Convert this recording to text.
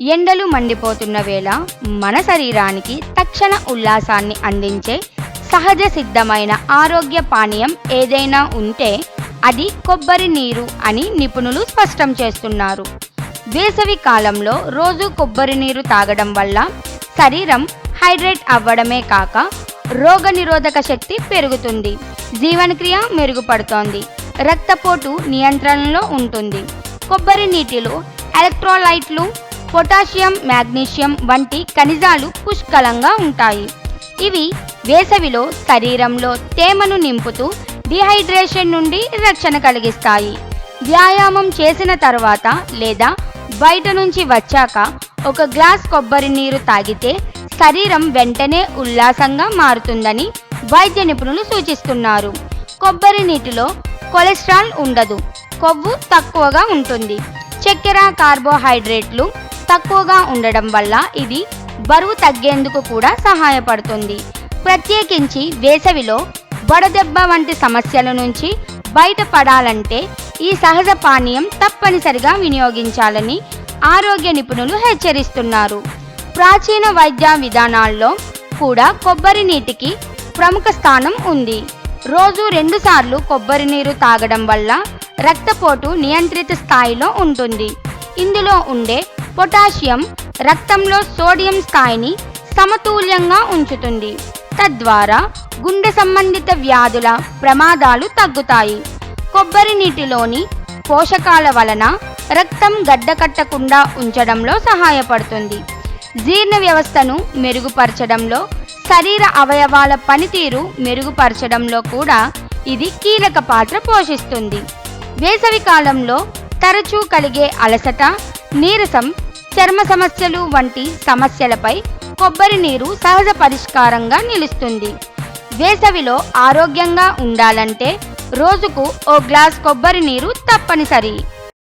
ఎండలు మండిపోతున్న వేళ మన శరీరానికి తక్షణ ఉల్లాసాన్ని అందించే సహజ సిద్ధమైన ఆరోగ్య పానీయం ఏదైనా ఉంటే అది కొబ్బరి నీరు అని నిపుణులు స్పష్టం చేస్తున్నారు. వేసవి కాలంలో రోజు కొబ్బరి నీరు తాగడం వల్ల శరీరం హైడ్రేట్ అవ్వడమే కాక రోగనిరోధక శక్తి పెరుగుతుంది. జీవనక్రియ మెరుగుపడుతోంది. రక్తపోటు నియంత్రణలో ఉంటుంది. కొబ్బరి నీటిలో ఎలక్ట్రోలైట్లు పొటాషియం మాగ్నీషియం వంటి ఖనిజాలు పుష్కలంగా ఉంటాయి. ఇవి వేసవిలో శరీరంలో తేమను నింపుతూ డిహైడ్రేషన్ నుండి రక్షణ కలిగిస్తాయి. వ్యాయామం చేసిన తర్వాత లేదా బయట నుంచి వచ్చాక ఒక గ్లాస్ కొబ్బరి నీరు తాగితే శరీరం వెంటనే ఉల్లాసంగా మారుతుందని వైద్య నిపుణులు సూచిస్తున్నారు. కొబ్బరి నీటిలో కొలెస్ట్రాల్ ఉండదు. కొవ్వు తక్కువగా ఉంటుంది. చక్కెర కార్బోహైడ్రేట్లు తక్కువగా ఉండడం వల్ల ఇది బరువు తగ్గేందుకు కూడా సహాయపడుతుంది. ప్రత్యేకించి వేసవిలో వడదెబ్బ వంటి సమస్యల నుంచి బయటపడాలంటే ఈ సహజ పానీయం తప్పనిసరిగా వినియోగించాలని ఆరోగ్య నిపుణులు హెచ్చరిస్తున్నారు. ప్రాచీన వైద్య విధానాల్లో కూడా కొబ్బరి నీటికి ప్రముఖ స్థానం ఉంది. రోజు రెండుసార్లు కొబ్బరి నీరు తాగడం వల్ల రక్తపోటు నియంత్రిత స్థాయిలో ఉంటుంది. ఇందులో ఉండే పొటాషియం రక్తంలో సోడియం స్థాయిని సమతుల్యంగా ఉంచుతుంది. తద్వారా గుండె సంబంధిత వ్యాధుల ప్రమాదాలు తగ్గుతాయి. కొబ్బరి నీటిలోని పోషకాల వలన రక్తం గడ్డకట్టకుండా ఉంచడంలో సహాయపడుతుంది. జీర్ణ వ్యవస్థను మెరుగుపరచడంలో శరీర అవయవాల పనితీరు మెరుగుపరచడంలో కూడా ఇది కీలక పాత్ర పోషిస్తుంది. వేసవి కాలంలో తరచూ కలిగే అలసట నీరసం చర్మ సమస్యలు వంటి సమస్యలపై కొబ్బరి నీరు సహజ పరిష్కారంగా నిలుస్తుంది. వేసవిలో ఆరోగ్యంగా ఉండాలంటే రోజుకు ఓ గ్లాస్ కొబ్బరి నీరు తప్పనిసరి.